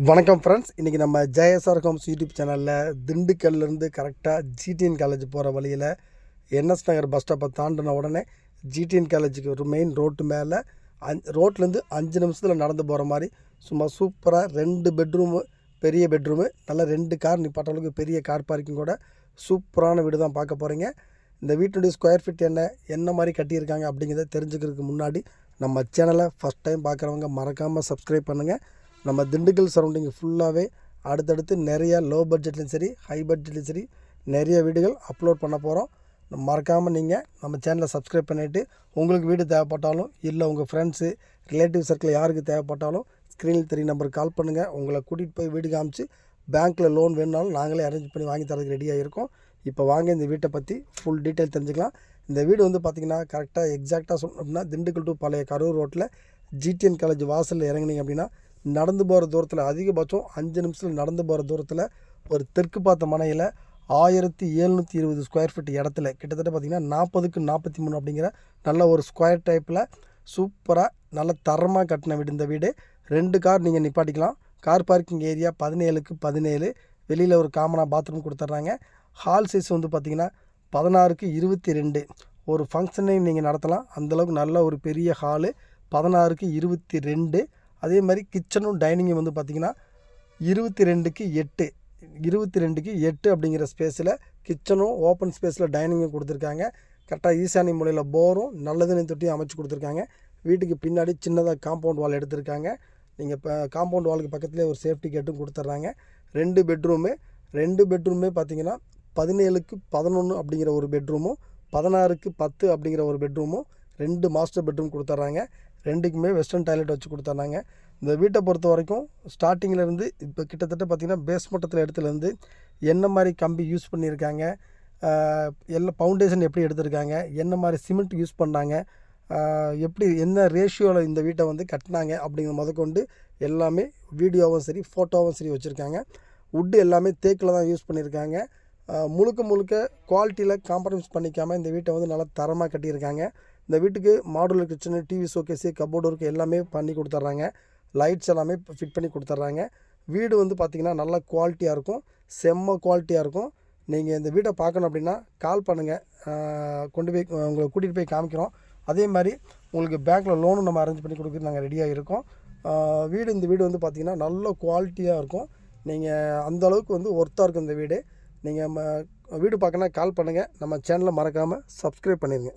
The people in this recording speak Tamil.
வணக்கம் ஃப்ரெண்ட்ஸ் இன்றைக்கி நம்ம ஜேஎஸ்ஆர் ஹோம்ஸ் யூடியூப் சேனலில் திண்டுக்கல்லேருந்து கரெக்டாக ஜிடிஎன் காலேஜ் போகிற வழியில் என்எஸ் நகர் பஸ் ஸ்டாப்பை தாண்டின உடனே ஜிடிஎன் காலேஜுக்கு ஒரு மெயின் ரோட்டு மேலே அஞ் ரோட்லேருந்து அஞ்சு நிமிஷத்தில் நடந்து போகிற மாதிரி சும்மா சூப்பராக ரெண்டு பெட்ரூமு பெரிய பெட்ரூமு நல்லா ரெண்டு கார் நிப்பாட்ட அளவுக்கு பெரிய கார் பார்க்கிங் கூட சூப்பரான வீடு தான் பார்க்க போகிறீங்க இந்த வீட்டுடைய ஸ்கொயர் ஃபீட் என்ன என்ன மாதிரி கட்டியிருக்காங்க அப்படிங்கிறத தெரிஞ்சுக்கிறதுக்கு முன்னாடி நம்ம சேனலை ஃபஸ்ட் டைம் பார்க்குறவங்க மறக்காமல் சப்ஸ்கிரைப் பண்ணுங்கள் நம்ம திண்டுக்கல் சரௌண்டிங் ஃபுல்லாகவே அடுத்தடுத்து நிறையா லோ பட்ஜெட்லையும் சரி ஹை பட்ஜெட்லையும் சரி நிறைய வீடுகள் அப்லோட் பண்ண போகிறோம் மறக்காமல் நீங்கள் நம்ம சேனலை சப்ஸ்கிரைப் பண்ணிவிட்டு உங்களுக்கு வீடு தேவைப்பட்டாலும் இல்லை உங்கள் ஃப்ரெண்ட்ஸு ரிலேட்டிவ் சர்க்கிள் யாருக்கு தேவைப்பட்டாலும் ஸ்க்ரீனில் தெரிய நம்பருக்கு கால் பண்ணுங்கள் உங்களை கூட்டிகிட்டு போய் வீடு காமிச்சு பேங்க்கில் லோன் வேணுனாலும் நாங்களே அரேஞ்ச் பண்ணி வாங்கி தரதுக்கு ரெடியாக இருக்கோம் இப்போ வாங்க இந்த வீட்டை பற்றி ஃபுல் டீட்டெயில் தெரிஞ்சுக்கலாம். இந்த வீடு வந்து பார்த்திங்கன்னா கரெக்டாக எக்ஸாக்டாக சொல்லணும் அப்படின்னா திண்டுக்கல் டு பழைய கரூர் ரோட்டில் ஜிடிஎன் காலேஜ் வாசலில் இறங்குனீங்க அப்படின்னா நடந்து போகிற தூரத்தில் அதிகபட்சம் அஞ்சு நிமிஷத்தில் நடந்து போகிற தூரத்தில் ஒரு தெற்கு பார்த்த மனையில் ஆயிரத்தி எழுநூற்றி இருபது ஸ்கொயர் ஃபீட் இடத்துல. கிட்டத்தட்ட பார்த்திங்கன்னா நாற்பதுக்கு நாற்பத்தி மூணு அப்படிங்கிற நல்ல ஒரு ஸ்கொயர் டைப்பில் சூப்பராக நல்ல தரமாக கட்டின வீடு. இந்த வீடு ரெண்டு கார் நீங்கள் நிப்பாட்டிக்கலாம். கார் பார்க்கிங் ஏரியா பதினேழுக்கு பதினேழு. வெளியில் ஒரு காமனாக பாத்ரூம் கொடுத்துட்றாங்க. ஹால் சைஸ் வந்து பார்த்திங்கன்னா பதினாறுக்கு இருபத்தி ரெண்டு. ஒரு ஃபங்க்ஷனை நீங்கள் நடத்தலாம். அந்தளவுக்கு நல்ல ஒரு பெரிய ஹாலு பதினாறுக்கு இருபத்தி ரெண்டு. அதே மாதிரி கிச்சனும் டைனிங்கும் வந்து பார்த்திங்கன்னா இருபத்தி ரெண்டுக்கு எட்டு இருபத்தி ரெண்டுக்கு எட்டு அப்படிங்கிற ஸ்பேஸில் கிச்சனும் ஓப்பன் ஸ்பேஸில் டைனிங்கும் கொடுத்துருக்காங்க. கரெக்டாக ஈசானி மூலையில் போரும் நல்லதுன்னு தொட்டியும் அமைச்சு கொடுத்துருக்காங்க. வீட்டுக்கு பின்னாடி சின்னதாக காம்பவுண்ட் வால் எடுத்திருக்காங்க. நீங்கள் இப்போ காம்பவுண்ட் வாலுக்கு பக்கத்துலேயே ஒரு சேஃப்டி கேட்டும் கொடுத்துட்றாங்க ரெண்டு பெட்ரூமு ரெண்டு பெட்ரூமே பார்த்தீங்கன்னா பதினேழுக்கு பதினொன்று அப்படிங்கிற ஒரு பெட்ரூமும் பதினாறுக்கு பத்து அப்படிங்கிற ஒரு பெட்ரூமும் ரெண்டு மாஸ்டர் பெட்ரூம் கொடுத்துட்றாங்க ரெண்டுக்குமே வெஸ்டர்ன் டாய்லெட் வச்சு கொடுத்தாங்க இந்த வீட்டை பொறுத்த வரைக்கும் ஸ்டார்டிங்கில் இருந்து இப்போ கிட்டத்தட்ட பார்த்திங்கன்னா பேஸ் மட்டத்தில் இடத்துலேருந்து என்ன மாதிரி கம்பி யூஸ் பண்ணியிருக்காங்க எல்லாம் ஃபவுண்டேஷன் எப்படி எடுத்திருக்காங்க என்ன மாதிரி சிமெண்ட் யூஸ் பண்ணாங்க எப்படி என்ன ரேஷியோவில் இந்த வீட்டை வந்து கட்டினாங்க அப்படிங்கிற முதற்கொண்டு எல்லாமே வீடியோவும் சரி ஃபோட்டோவும் சரி வச்சுருக்காங்க. வுட்டு எல்லாமே தேக்கில் தான் யூஸ் பண்ணியிருக்காங்க. முழுக்க முழுக்க குவாலிட்டியில் காம்ப்ரமைஸ் பண்ணிக்காமல் இந்த வீட்டை வந்து நல்லா தரமாக கட்டியிருக்காங்க. இந்த வீட்டுக்கு modular kitchen TV showcase cupboard work எல்லாமே பண்ணி கொடுத்துட்றாங்க. லைட்ஸ் எல்லாமே ஃபிட் பண்ணி கொடுத்துட்றாங்க. வீடு வந்து பார்த்திங்கன்னா நல்ல குவாலிட்டியாக இருக்கும். செம்ம குவாலிட்டியாக இருக்கும். நீங்கள் இந்த வீட்டை பார்க்கணும் அப்படின்னா கால் பண்ணுங்கள் கொண்டு போய் உங்களை கூட்டிகிட்டு போய் காமிக்கிறோம். அதே மாதிரி உங்களுக்கு பேங்க்கில் லோனும் நம்ம அரேஞ்ச் பண்ணி கொடுக்குறது நாங்கள் ரெடியாக இருக்கோம். வீடு இந்த வீடு வந்து பார்த்திங்கன்னா நல்ல குவாலிட்டியாக இருக்கும். நீங்கள் அந்த அளவுக்கு வந்து ஒர்த்தாக இருக்கும் இந்த வீடு. நீங்கள் வீடு பார்க்கணுன்னா கால் பண்ணுங்கள் நம்ம சேனலை மறக்காமல் சப்ஸ்கிரைப் பண்ணிடுங்க